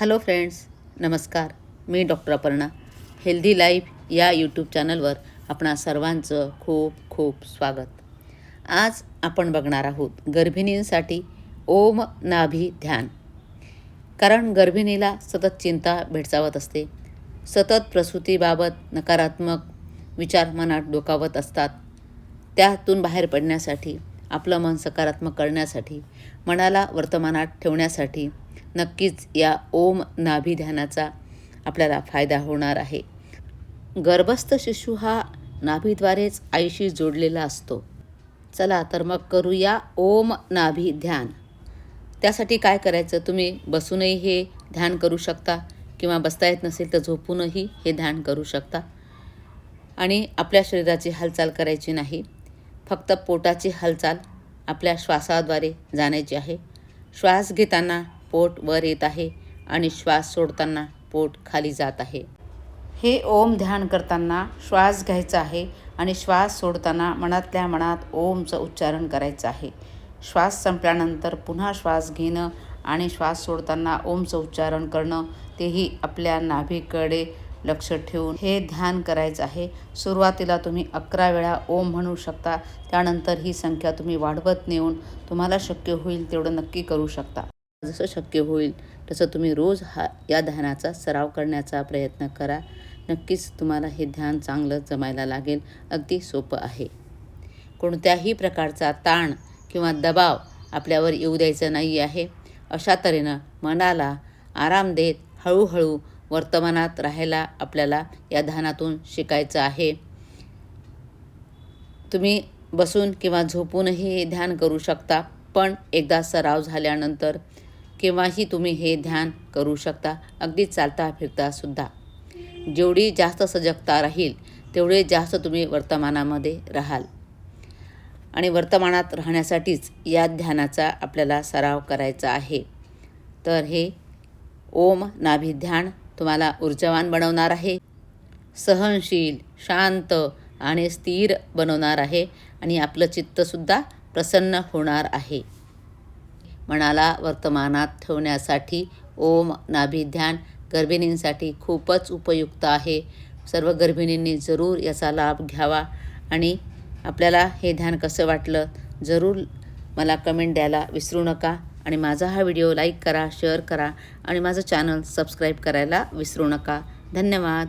Hello friends नमस्कार. मी doctor Aparna. Healthy life या यूट्यूब चॅनलवर आपणा सर्वांचं खूप खूप स्वागत. आज आपण बघणार आहोत गर्भिणींसाठी ओम नाभी ध्यान. कारण गर्भिणीला सतत चिंता भेडसावत असते. सतत प्रसूतीबाबत नकारात्मक विचार मनात डोकावत असतात. त्यातून बाहेर पडण्यासाठी आपलं मन सकारात्मक करण्यासाठी मनाला वर्तमानात ठेवण्यासाठी नक्कीच या ओम नाभी ध्यानाचा आपल्याला फायदा होणार आहे. गर्भस्थ शिशू हा नाभीद्वारेच आईशी जोडलेला असतो. चला तर मग करूया ओम नाभी ध्यान त्यासाठी काय करायचं? तुम्ही बसूनही हे ध्यान करू शकता किंवा बसता येत नसेल तर झोपूनही हे ध्यान करू शकता. आणि आपल्या शरीराची हालचाल करायची नाही. फक्त पोटाची हालचाल आपल्या श्वासाद्वारे जाण्याची आहे. श्वास घेताना पोट वर येत आहे आणि श्वास सोडताना पोट खाली जात आहे. हे ओम ध्यान करताना श्वास घ्यायचा आहे आणि श्वास सोडताना मनातल्या मनात ओमचं उच्चारण करायचं आहे. श्वास संपल्यानंतर पुन्हा श्वास घेणं आणि श्वास सोडताना ओमचं उच्चारण करणं तेही आपल्या नाभीकडे लक्ष ठेवून हे ध्यान करायचं आहे. सुरुवातीला तुम्ही अकरा वेळा ओम म्हणू शकता त्यानंतर ही संख्या तुम्ही वाढवत नेऊन तुम्हाला शक्य होईल तेवढं नक्की करू शकता. जसं शक्य होईल तसं तुम्ही रोज हा या ध्यानाचा सराव करण्याचा प्रयत्न करा. नक्कीच तुम्हाला हे ध्यान चांगलं जमायला लागेल. अगदी सोपं आहे. कोणत्याही प्रकारचा ताण किंवा दबाव आपल्यावर येऊ द्यायचा नाही आहे. अशा तऱ्हेनं मनाला आराम देत हळूहळू वर्तमानात राहायला आपल्याला या ध्यानातून शिकायचं आहे. तुम्ही बसून किंवा झोपूनही हे ध्यान करू शकता. पण एकदा सराव झाल्यानंतर केव्हाही तुम्ही हे ध्यान करू शकता. अगदी चालता फिरता सुद्धा. जेवढी जास्त सजगता राहील तेवढे जास्त तुम्ही वर्तमानामध्ये राहाल. आणि वर्तमानात राहण्यासाठीच या ध्यानाचा आपल्याला सराव करायचा आहे. तर हे ओम नाभी ध्यान तुम्हाला ऊर्जावान बनवणार आहे. सहनशील शांत आणि स्थिर बनवणार आहे आणि आपलं चित्तसुद्धा प्रसन्न होणार आहे. मनाला वर्तमानात ठेवण्यासाठी ओम नाभिध्यान गर्भिणींसाठी खूपच उपयुक्त आहे. सर्व गर्भिणींनी जरूर याचा लाभ घ्यावा. आणि आपल्याला हे ध्यान कसं वाटलं जरूर मला कमेंट द्यायला विसरू नका. आणि माझा हा व्हिडिओ लाईक करा शेअर करा. आणि माझं चॅनल सबस्क्राईब करायला विसरू नका. धन्यवाद.